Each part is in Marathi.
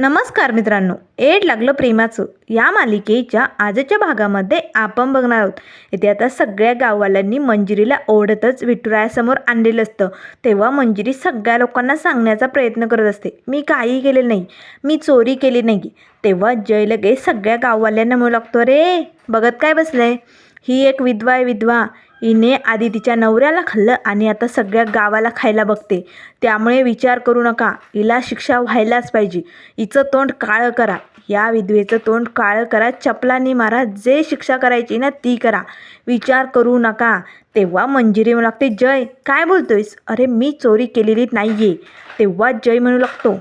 नमस्कार मित्रांनो एड लागलं प्रेमाचं. या मालिकेच्या आजच्या भागामध्ये आपण बघणार आहोत. इथे आता सगळ्या गाववाल्यांनी मंजिरीला ओढतच विठुरायासमोर आणलेलं असतं. तेव्हा मंजिरी सगळ्या लोकांना सांगण्याचा प्रयत्न करत असते. मी काही केलेलं नाही. मी चोरी केली नाही. तेव्हा जय लगे सगळ्या गाववाल्यांना म्हणू लागतो रे बघत काय बसलंय? ही एक विधवा आहे विधवा. हिने आधी तिच्या नवऱ्याला खाल्लं आणि आता सगळ्या गावाला खायला बघते. त्यामुळे विचार करू नका. हिला शिक्षा व्हायलाच पाहिजे. हिचं तोंड काळं करा. या विधवेचं तोंड काळं करा. चपलांनी मारा. जे शिक्षा करायची ना ती करा. विचार करू नका. तेव्हा मंजिरी म्हणू लागते. जय. काय बोलतोयस? अरे मी चोरी केलेली नाही आहे तेव्हा जय म्हणू लागतो.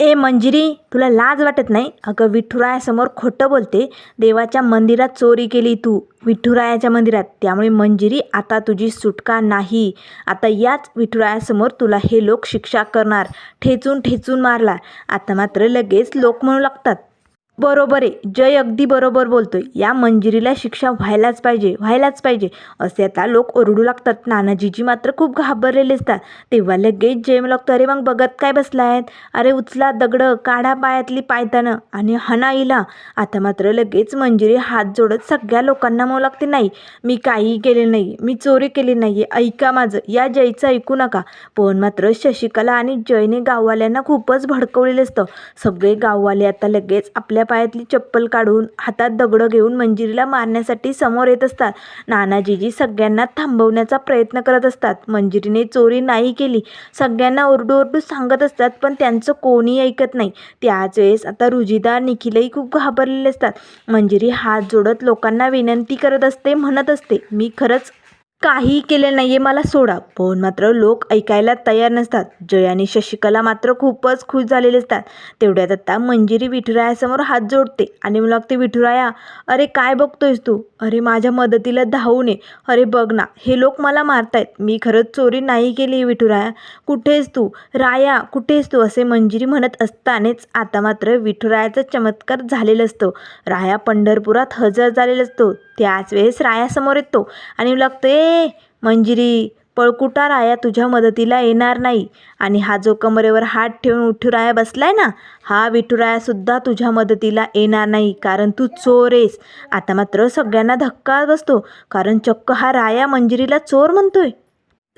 ए मंजिरी तुला लाज वाटत नाही? अगं विठुरायासमोर खोटं बोलते. देवाच्या मंदिरात चोरी केली तू विठुरायाच्या मंदिरात. त्यामुळे मंजिरी आता तुझी सुटका नाही. आता याच विठुरायासमोर तुला हे लोक शिक्षा करणार. ठेचून ठेचून मारला. आता मात्र लगेच लोक म्हणू लागतात. बरोबर आहे जय अगदी बरोबर बोलतोय. या मंजिरीला शिक्षा व्हायलाच पाहिजे व्हायलाच पाहिजे असे आता लोक ओरडू लागतात. नानाजीजी मात्र खूप घाबरलेले असतात. तेव्हा लगेच जय लागतो अरे मग बघत काय बसला आहेत अरे उचला दगडं काढा पायातली पायतानं आणि हनाईला आता मात्र लगेच मंजिरी हात जोडत सगळ्या लोकांना म्हणू लागते. नाही मी काही केले नाही मी चोरी केली नाही ऐका माझं या जयचं ऐकू नका. पण मात्र शशिकला आणि जयने गाववाल्यांना खूपच भडकवलेलं असतं. सगळे गाववाले आता लगेच आपल्या पायातली चप्पल काढून हातात दगडं घेऊन मंजिरीला मारण्यासाठी समोर येत असतात. नानाजीजी सगळ्यांना थांबवण्याचा प्रयत्न करत असतात. मंजिरीने चोरी नाही केली. सगळ्यांना ओरडू ओरडू सांगत असतात पण त्यांचं कोणी ऐकत नाही. त्याच वेळेस आता रुजिदा निखिलही खूप घाबरलेले असतात. मंजिरी हात जोडत लोकांना विनंती करत असते म्हणत असते मी खरंच काही केले नाही आहे मला सोडा. पण मात्र लोक ऐकायला तयार नसतात. जय आणि शशिकला मात्र खूपच खुश झालेले असतात. तेवढ्यात आता मंजिरी विठुरायासमोर हात जोडते आणि मला लागते विठुराया अरे काय बघतोयस तू? अरे माझ्या मदतीला धावू नये अरे बघ ना हे लोक मला मारतायत. मी खरंच चोरी नाही केली विठुराया. कुठेस तू? राया कुठेस तू? असे मंजिरी म्हणत असतानाच आता मात्र विठुरायाचा चमत्कार झालेला असतो. राया पंढरपुरात हजर झालेला असतो. त्याच वेळेस रायासमोर येतो आणि लागतो ए मंजिरी पळकुटा राया तुझ्या मदतीला येणार नाही. आणि हा जो कमरेवर हात ठेवून विठुराया बसलाय ना हा विठुरायासुद्धा तुझ्या मदतीला येणार नाही कारण तू चोर आहेस. आता मात्र सगळ्यांना धक्का बसतो कारण चक्क हा राया मंजिरीला चोर म्हणतोय.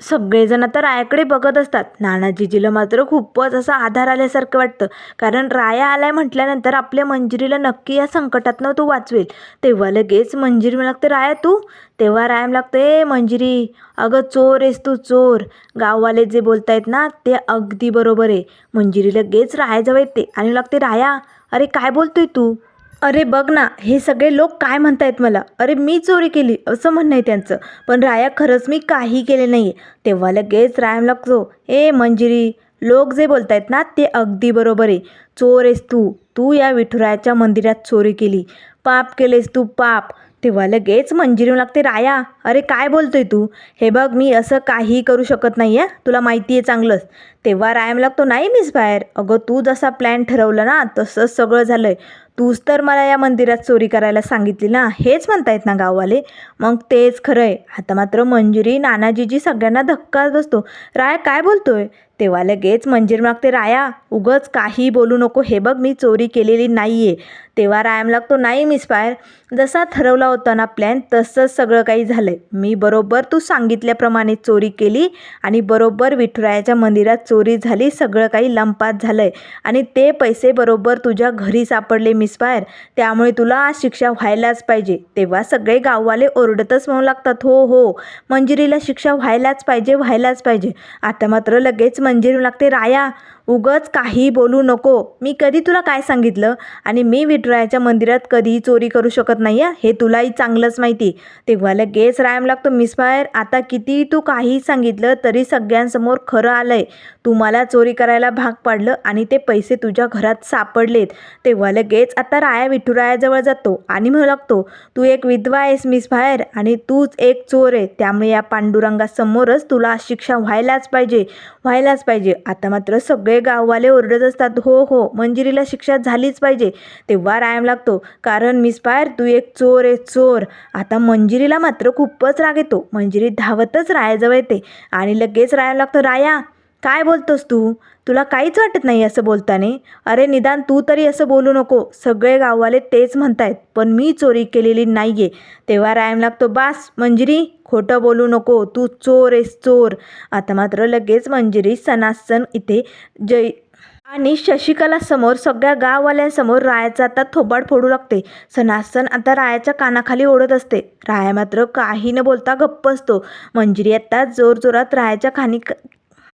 सगळेजण आता रायाकडे बघत असतात. नानाजीजीला मात्र खूपच असा आधार आल्यासारखं वाटतं. कारण राया आलाय म्हटल्यानंतर आपल्या मंजिरीला नक्की या संकटातनं तो वाचवेल. तेव्हा लगेच मंजिरी मला लागते राया तू? तेव्हा राया लागतो ए मंजिरी अगं चोर आहेस तू चोर. गाववाले जे बोलतायत ना ते अगदी बरोबर आहे. मंजिरी लगेच रायाजवळ येते आणि लागते राया अरे काय बोलतोय तू? अरे बघ ना हे सगळे लोक काय म्हणतायत मला? अरे मी चोरी केली असं म्हणणं आहे त्यांचं. पण राया खरंच मी काही केले नाही आहे तेव्हा लगेच रायम लागतो ए मंजिरी लोक जे बोलतायत ना ते अगदी बरोबर आहे. चोर आहेस तू तू या विठुरायाच्या मंदिरात चोरी केली. पाप केलेस तू पाप. तेव्हा लगेच मंजिरी लागते राया अरे काय बोलतोय तू? हे बघ मी असं काही करू शकत नाही आहे तुला माहिती आहे चांगलंच. तेव्हा रायम लागतो नाही मिस बाहेर. अगं तू जसा प्लॅन ठरवलं ना तसंच सगळं झालं आहे तूच तर मला या मंदिरात चोरी करायला सांगितली ना? हेच म्हणतायत ना गाववाले. मग तेच खरं आहे आता मात्र मंजिरी नानाजीजी सगळ्यांना धक्काच बसतो. राया काय बोलतोय? तेव्हा लगेच मंजीर मागते राया उगच काही बोलू नको. हे बघ मी चोरी केलेली नाही आहे तेव्हा रायाम लागतो नाही मिस पायर जसा ठरवला होता ना प्लॅन तसंच सगळं काही झालं आहे मी बरोबर तू सांगितल्याप्रमाणे चोरी केली आणि बरोबर विठुरायाच्या मंदिरात चोरी झाली सगळं काही लंपात झालं आहे आणि ते पैसे बरोबर तुझ्या घरी सापडले मिसफायर त्यामुळे तुला आज शिक्षा व्हायलाच पाहिजे. तेव्हा सगळे गाववाले ओरडतच म्हणू लागतात हो हो मंजिरीला शिक्षा व्हायलाच पाहिजे व्हायलाच पाहिजे. आता मात्र लगेच मंजिरी लागते राया उगच काही बोलू नको. मी कधी तुला काय सांगितलं? आणि मी विठुरायाच्या मंदिरात कधीही चोरी करू शकत नाही आहे हे तुलाही चांगलंच माहिती. तेव्हा लगेच रायम लागतो मिसफायर आता किती तू काही सांगितलं तरी सगळ्यांसमोर खरं आलं आहे तू मला चोरी करायला भाग पाडलं आणि ते पैसे तुझ्या घरात सापडलेत. तेव्हा लगेच आता राया विठुरायाजवळ जातो आणि म्हणू लागतो तू एक विधवा आहेस मिसफायर आणि तूच एक चोर आहे. त्यामुळे या पांडुरंगासमोरच तुला शिक्षा व्हायलाच पाहिजे व्हायलाच पाहिजे. आता मात्र सगळे गाववाले ओरडत असतात हो हो मंजिरीला शिक्षा झालीच पाहिजे. तेव्हा रायम लागतो कारण मिसफायर तू एक चोर आहे चोर. आता मंजिरीला मात्र खूपच राग येतो. मंजिरी धावतच रायाजवळ येते आणि लगेच रायम लागतो राया काय बोलतोस तू? तुला काहीच वाटत नाही असं बोलताने? अरे निदान तू तरी असं बोलू नको. सगळे गाववाले तेच म्हणतायत पण मी चोरी केलेली नाही आहे तेव्हा रायम लागतो बास मंजिरी खोटं बोलू नको तू चोर आहेस चोर. आता मात्र लगेच मंजिरी सणासन इथे जय आणि शशिकला समोर सगळ्या गाववाल्यांसमोर रायाचा आता थोबाड फोडू लागते. सनासन आता रायाच्या कानाखाली ओढत असते. राया मात्र काही न बोलता गप्प असतो. मंजिरी आता जोरजोरात रायाच्या खाणी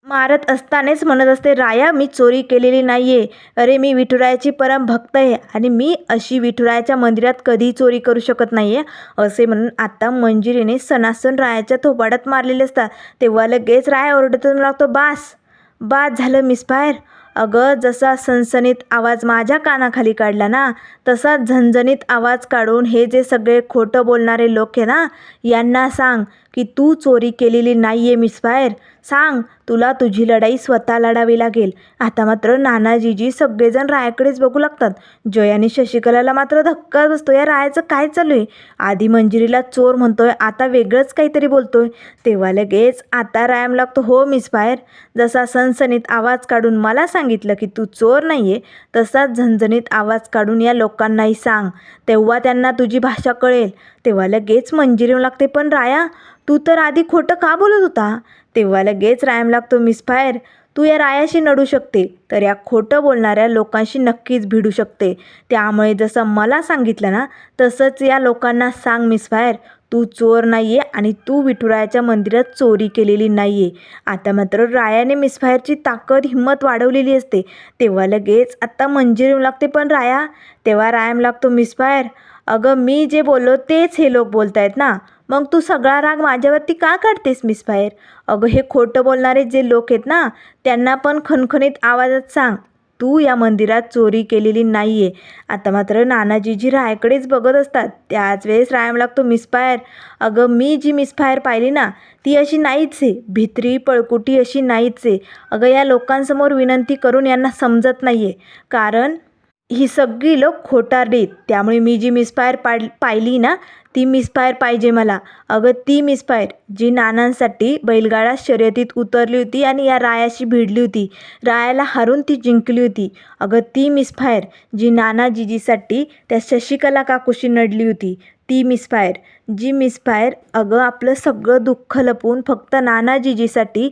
मारत असतानाच म्हणत असते राया मी चोरी केलेली नाही आहे अरे मी विठुरायाची परम भक्त आहे आणि मी अशी विठुरायाच्या मंदिरात कधीही चोरी करू शकत नाही आहे असे म्हणून आता मंजिरीने सणासन रायाच्या थोबाडात मारलेले असतात. तेव्हा लगेच राया ओरडतून लागतो बास बाद झालं मिसफायर अगं जसा सनसनीत आवाज माझ्या कानाखाली काढला ना तसा झणझणीत आवाज काढून हे जे सगळे खोटं बोलणारे लोक आहे ना यांना सांग की तू चोरी केलेली नाही आहे मिसफायर सांग तुला तुझी लढाई स्वतः लढावी लागेल. आता मात्र नानाजीजी सगळेजण रायाकडेच बघू लागतात. जय आणि शशिकलाला मात्र धक्का बसतो या रायाचं काय चालू आहे? आधी मंजिरीला चोर म्हणतोय आता वेगळंच काहीतरी बोलतोय. तेव्हा लगेच आता रायाम लागतो हो मिसफायर जसा सनसनीत आवाज काढून मला सांगितलं की तू चोर नाही आहे तसाच झणझणीत आवाज काढून या लोक लोकांनाही सांग. तेव्हा त्यांना तुझी भाषा कळेल. तेव्हा लगेच मंजिरी लागते. पण राया तू तर आधी खोटं का बोलत होता? तेव्हा लगेच रायम लागतो मिसफायर तू या रायाशी नडू शकते तर या खोटं बोलणाऱ्या लोकांशी नक्कीच भिडू शकते. त्यामुळे जसं मला सांगितलं ना तसंच या लोकांना सांग मिसफायर तू चोर नाही आहे आणि तू विठुरायाच्या मंदिरात चोरी केलेली नाही आहे आता मात्र रायाने मिसफायरची ताकद हिंमत वाढवलेली असते. तेव्हा लगेच आत्ता मंजिरी लागते पण राया तेव्हा रायम लागतो मिसफायर अगं मी जे बोललो तेच हे लोक बोलत आहेत ना. मग तू सगळा राग माझ्यावरती का काढतेस मिसफायर अगं हे खोटं बोलणारे जे लोक आहेत ना त्यांना पण खणखणीत आवाजात सांग. तू या मंदिरात चोरी केलेली नाही आहे आता मात्र नानाजीजी रायाकडेच बघत असतात. त्याच वेळेस रायम लागतो मिसफायर अगं मी जी मिसफायर पाहिली ना ती अशी नाहीच आहे भित्री पळकुटी अशी नाहीच आहे अगं या लोकांसमोर विनंती करून यांना समजत नाही आहे कारण ही सगळी लोक खोटारडी त्यामुळे मी जी मिसफायर पाड पाहिली ना ती मिसफायर पाहिजे मला. अगं ती मिसफायर जी नानांसाठी बैलगाडा शर्यतीत उतरली होती आणि या रायाशी भिडली होती. रायाला हारून ती जिंकली होती. अगं ती मिसफायर जी नाना जिजीसाठी त्या शशिकला काकूशी नडली होती ती मिसफायर जी मिसफायर अगं आपलं सगळं दुःख लपवून फक्त नाना जिजीसाठी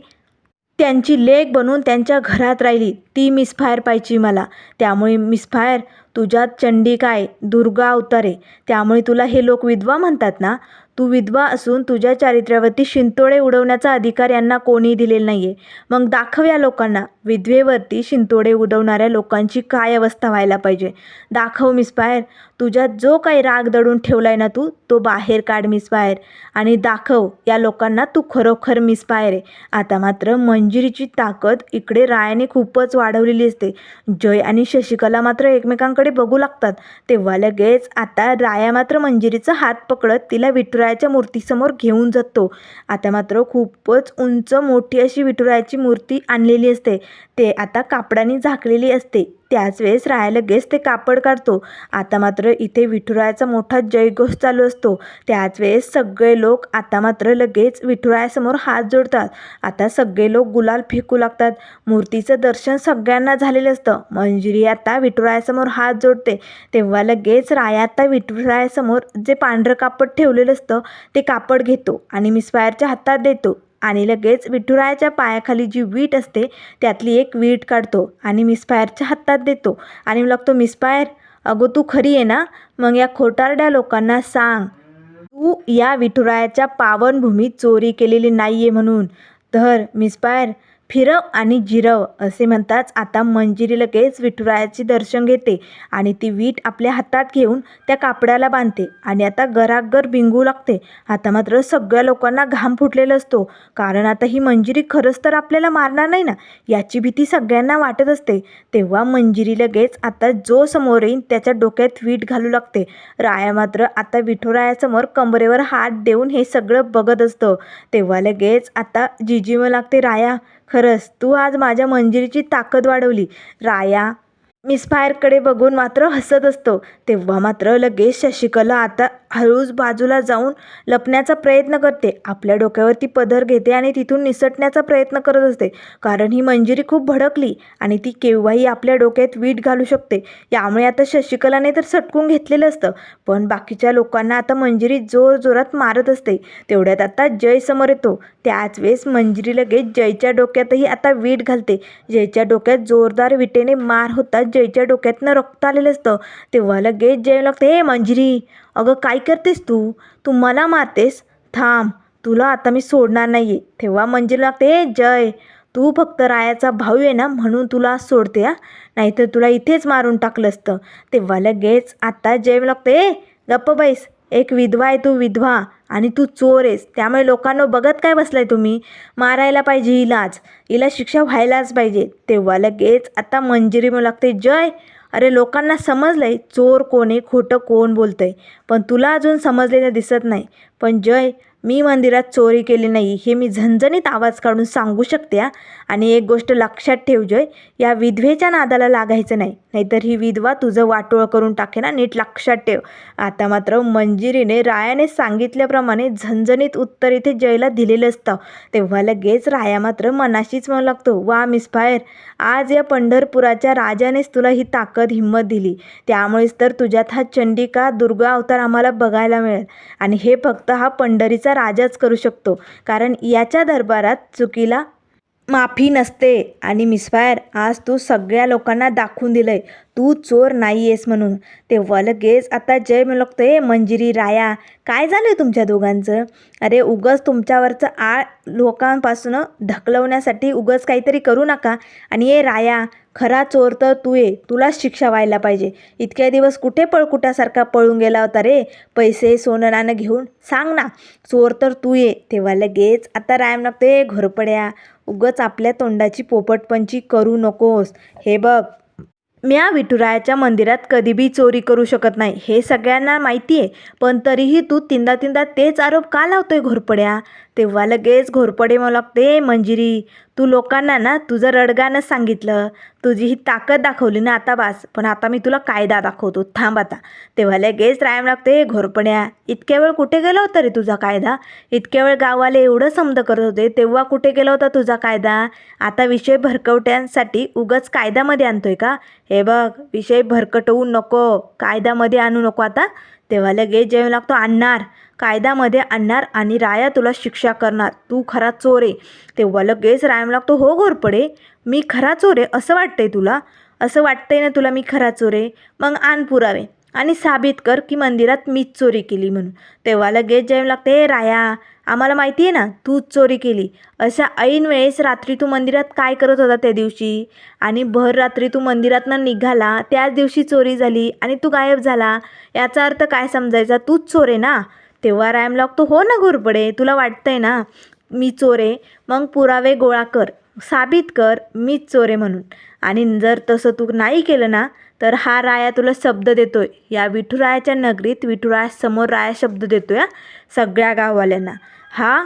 त्यांची लेक बनून त्यांच्या घरात राहिली. ती मिसफायर पाहिजे मला. त्यामुळे मिसफायर तुझ्यात चंडिका आहे दुर्गा अवतारे. आहे त्यामुळे तुला हे लोक विधवा म्हणतात ना? तू विधवा असून तुझ्या चारित्र्यावरती शिंतोडे उडवण्याचा अधिकार यांना कोणी दिलेला नाही आहे मग दाखव या लोकांना विधवेवरती शिंतोडे उडवणाऱ्या लोकांची काय अवस्था व्हायला पाहिजे? दाखव मिसफायर तुझ्यात जो काही राग दडून ठेवला आहे ना तू तो बाहेर काढ मिसफायर आणि दाखव या लोकांना तू खरोखर मिसफायर आहे. आता मात्र मंजिरीची ताकद इकडे रायाने खूपच वाढवलेली असते. जय आणि शशिकला मात्र एकमेकांकडे बघू लागतात. तेव्हा लगेच आता राया मात्र मंजिरीचा हात पकडत तिला विठुरायाच्या मूर्तीसमोर घेऊन जातो. आता मात्र खूपच उंच मोठी अशी विठुरायाची मूर्ती आणलेली असते. ते आता कापडाने झाकलेली असते. त्याच वेळेस राया लगेच ते कापड काढतो. आता मात्र इथे विठुरायाचा मोठा जयघोष चालू असतो. त्याच वेळेस सगळे लोक आता मात्र लगेच विठुरायासमोर हात जोडतात. आता सगळे लोक गुलाल फेकू लागतात. मूर्तीचं दर्शन सगळ्यांना झालेलं असतं. मंजिरी आता विठुरायासमोर हात जोडते. तेव्हा लगेच राया आता विठुरायासमोर जे पांढरं कापड ठेवलेलं असतं ते कापड घेतो आणि मिसफायरच्या हातात देतो. आणि लगेच विठुरायाच्या पायाखाली जी वीट असते त्यातली एक वीट काढतो आणि मिसफायरच्या हातात देतो. आणि लागतो मिसफायर अगो तू खरी आहे ना? मग या खोटारड्या लोकांना सांग. तू या विठुरायाच्या पावनभूमीत चोरी केलेली नाही आहे म्हणून. तर मिसफायर फिरव आणि जिरव असे म्हणताच आता मंजिरी लगेच विठुरायाचे दर्शन घेते आणि ती वीट आपल्या हातात घेऊन त्या कापडाला बांधते आणि आता घराघर बिंगू लागते. आता मात्र सगळ्या लोकांना घाम फुटलेला असतो. कारण आता ही मंजिरी खरंच तर आपल्याला मारणार नाही ना? याची भीती सगळ्यांना वाटत असते. तेव्हा मंजिरी लगेच आता जो समोर येईन त्याच्या डोक्यात वीट घालू लागते. राया मात्र आता विठुरायासमोर कमरेवर हात देऊन हे सगळं बघत असतं. तेव्हा लगेच आता जिजीव लागते राया. खरंच तू आज माझ्या मंजिरीची ताकद वाढवली. राया मिसफायरकडे बघून मात्र हसत असतो. तेव्हा मात्र लगेच शशिकला आता हळूच बाजूला जाऊन लपण्याचा प्रयत्न करते. आपल्या डोक्यावरती पदर घेते आणि तिथून निसटण्याचा प्रयत्न करत असते. कारण ही मंजिरी खूप भडकली आणि ती केव्हाही आपल्या डोक्यात वीट घालू शकते. यामुळे आता शशिकलाने तर सटकून घेतलेलं असतं. पण बाकीच्या लोकांना आता मंजिरी जोर जोरात मारत असते. तेवढ्यात आता जय समोर येतो. त्याच वेळेस मंजिरी लगेच जयच्या डोक्यातही आता वीट घालते. जयच्या डोक्यात जोरदार विटेने मार होता जयच्या डोक्यातनं रक्त आलेलं असतं तेव्हा लगेच जय लागते हे मंजिरी अगं काय करतेस तू? तू मला मारतेस? थांब तुला आता मी सोडणार नाही आहे तेव्हा मंजिरी लागते हे जय तू फक्त रायाचा भाऊ आहे ना म्हणून तुला आज सोडते हा? नाहीतर तुला इथेच मारून टाकलं असतं. तेव्हा लगेच आता जय लागते "ए, गप्प बैस एक विधवा आहे तू विधवा आणि तू चोर आहेस. त्यामुळे लोकांना बघत काय बसलाय तुम्ही? मारायला पाहिजे हिलाच हिला शिक्षा व्हायलाच पाहिजे. तेव्हा लगेच आता मंजिरी म्हणू लागते. जय! अरे लोकांना समजलंय चोर कोण आहे खोटं कोण बोलतंय. पण तुला अजून समजलेलं दिसत नाही. पण जय मी मंदिरात चोरी केली नाही हे मी झणझणीत आवाज काढून सांगू शकते आणि एक गोष्ट लक्षात ठेवजोय या विधवेच्या नादाला लागायचं नाही. नाहीतर ही विधवा तुझं वाटोळं करून टाके ना नीट लक्षात ठेव. आता मात्र मंजिरीने रायाने सांगितल्याप्रमाणे झणझणीत उत्तर इथे जयला दिलेलं असतं. तेव्हा लगेच राया मात्र मनाशीच म्हणू लागतो वा मिसफायर आज या पंढरपुराच्या राजानेच तुला ही ताकद हिंमत दिली. त्यामुळेच तर तुझ्यात हा चंडिका दुर्गा अवतार आम्हाला बघायला मिळेल. आणि हे फक्त हा पंढरीचा राजाच करू शकतो. कारण याच्या दरबारात चुकीला माफी नसते. आणि मिसफायर आज तू सगळ्या लोकांना दाखवून दिलंय. तू चोर नाही आहेस म्हणून. तेव्हा लगेच आता जय म्हणू लागतो ए मंजिरी राया. काय झालं तुमच्या दोघांचं? अरे उगच तुमच्यावरचं आळ लोकांपासून ढकलवण्यासाठी उगस काहीतरी करू नका. आणि ए राया खरा चोर तर तू ये. तुलाच शिक्षा व्हायला पाहिजे. इतक्या दिवस कुठे पळकुटासारखा पळून गेला होता रे? पैसे सोनं नाणं घेऊन सांग ना. चोर तर तू ये. तेव्हा लगेच आता रायम ए घोरपड्या. उगच आपल्या तोंडाची पोपटपंची करू नकोस. हे बघ. म्या विठुरायाच्या मंदिरात कधीबी चोरी करू शकत नाही हे सगळ्यांना माहिती आहे पण तरीही तू तीनदा तीनदा तेच आरोप का लावतोय घोरपड्या? तेव्हा लगेच घोरपडे मला लागते मंजिरी तू लोकांना ना तुझं रडगानंच सांगितलं. तुझी ही ताकद दाखवली ना आता बास. पण आता मी तुला कायदा दाखवतो. थांब आता. तेव्हा लगेच रायम लागते घोरपड्या इतक्या वेळ कुठे गेला होता रे तुझा कायदा? इतक्या वेळ गावाले एवढं समद करत होते तेव्हा कुठे गेला होता तुझा कायदा? आता विषय भरकवट्यांसाठी उगच कायद्यामध्ये आणतोय का? हे बघ विषय भरकटवू नको कायद्यामध्ये आणू नको आता. तेव्हा लगेच जेवण लागतो आणणार कायद्यामध्ये आणणार आणि राया तुला शिक्षा करणार. तू खरा चोर आहे. तेव्हा लगेच रायम लागतो हो घोरपडे मी खरा चोर आहे असं वाटतंय तुला? असं वाटतंय ना तुला मी खरा चोर आहे? मग आण पुरावे आणि साबित कर की मंदिरात मीच चोरी केली म्हणून. तेव्हा लगेच जेवण लागते "ए राया आम्हाला माहिती आहे ना तूच चोरी केली. अशा ऐन वेळेस रात्री तू मंदिरात काय करत होता त्या दिवशी? आणि भर रात्री तू मंदिरातनं निघाला त्याच दिवशी चोरी झाली आणि तू गायब झाला. याचा अर्थ काय समजायचा? तूच चोर आहे ना? तेव्हा रायम लागतो हो ना घोरपडे तुला वाटतंय ना? मी चोरे मग पुरावे गोळा कर. साबित कर मीच चोरे म्हणून. आणि जर तसं तू नाही केलं ना तर हा राया तुला शब्द देतोय. या विठुरायाच्या नगरीत विठुरायासमोर राया शब्द देतोय सगळ्या गाववाल्यांना. हा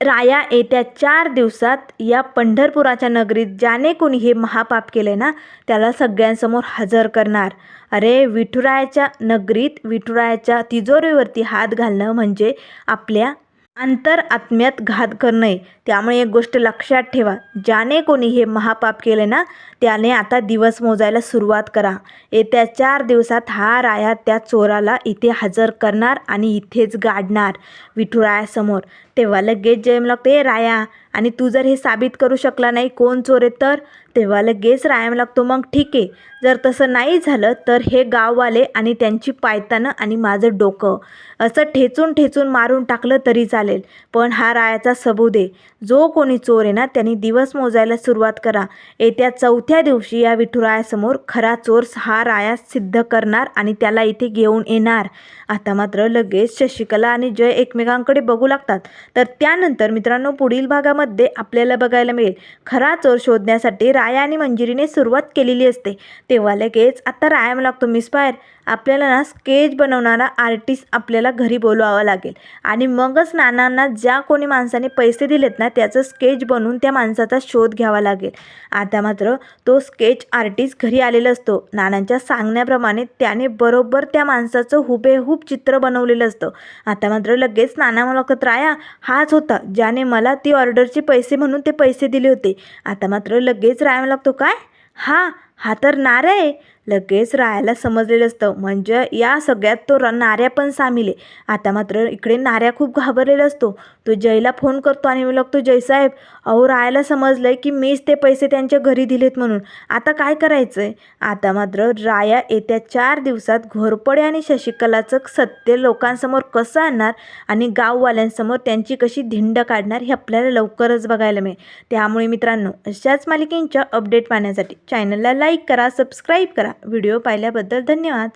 राया येत्या चार दिवसात या पंढरपुराच्या नगरीत ज्याने कोणी हे महापाप केले ना त्याला सगळ्यांसमोर हजर करणार. अरे विठुरायाच्या नगरीत विठुरायाच्या तिजोरीवरती हात घालणं म्हणजे आपल्या अंतर आत्म्यात घात करणे त्यामुळे एक गोष्ट लक्षात ठेवा ज्याने कोणी हे महापाप केले ना त्याने आता दिवस मोजायला सुरुवात करा. येत्या चार दिवसात हा राया त्या चोराला इथे हजर करणार आणि इथेच गाडणार विठुरायासमोर. तेव्हा लगेच जयम ए राया आणि तू जर हे साबित करू शकला नाही कोण चोर आहे तर? तेव्हा लगेच रायाम लागतो मग ठीक आहे जर तसं नाही झालं तर हे गाववाले आणि त्यांची पायतानं आणि माझं डोकं. असं ठेचून ठेचून मारून टाकलं तरी चालेल पण हा रायाचा सबूत आहे. जो कोणी चोर आहे ना त्यांनी दिवस मोजायला सुरुवात करा. येत्या चौथ्या दिवशी या विठुरायासमोर खरा चोर हा राया सिद्ध करणार आणि त्याला इथे घेऊन येणार. आता मात्र लगेच शशिकला आणि जय एकमेकांकडे बघू लागतात. तर त्यानंतर मित्रांनो पुढील भागामध्ये आपल्याला बघायला मिळेल. खरा चोर शोधण्यासाठी राया आणि मंजिरीने सुरुवात केलेली असते. तेव्हा लगेच आता राया मला लागतो मिसफायर आपल्याला ना स्केच बनवणारा आर्टिस्ट आपल्याला घरी बोलवावा लागेल. आणि मगच नानांना ज्या कोणी माणसाने पैसे दिलेत ना त्याचं स्केच बनवून त्या माणसाचा शोध घ्यावा लागेल. आता मात्र तो स्केच आर्टिस्ट घरी आलेला असतो. नानांच्या सांगण्याप्रमाणे त्याने बरोबर त्या माणसाचं हुबेहूब चित्र बनवलेलं असतं. आता मात्र लगेच नाना मला राया हाच होता ज्याने मला ती ऑर्डरचे पैसे म्हणून ते पैसे दिले होते. आता मात्र लगेच राया लागतो काय? हा हा तर नाऱ्या आहे. लगेच रायाला समजलेलं असतं. म्हणजे या सगळ्यात तो र नाऱ्या पण सामील आहे. आता मात्र इकडे नाऱ्या खूप घाबरलेला असतो. तो जयला फोन करतो आणि म्हणू लागतो जयसाहेब अहो रायाला समजलं आहे की मीच ते पैसे त्यांच्या घरी दिलेत म्हणून. आता काय करायचं आहे आता मात्र राया येत्या चार दिवसात घोरपडे आणि शशिकलाचं सत्य लोकांसमोर कसं आणणार आणि गाववाल्यांसमोर त्यांची कशी धिंड काढणार हे आपल्याला लवकरच बघायला मिळेल. त्यामुळे मित्रांनो अशाच मालिकेंच्या अपडेट पाहण्यासाठी चॅनलला लाईक करा सबस्क्राईब करा. व्हिडिओ पाहिल्याबद्दल धन्यवाद.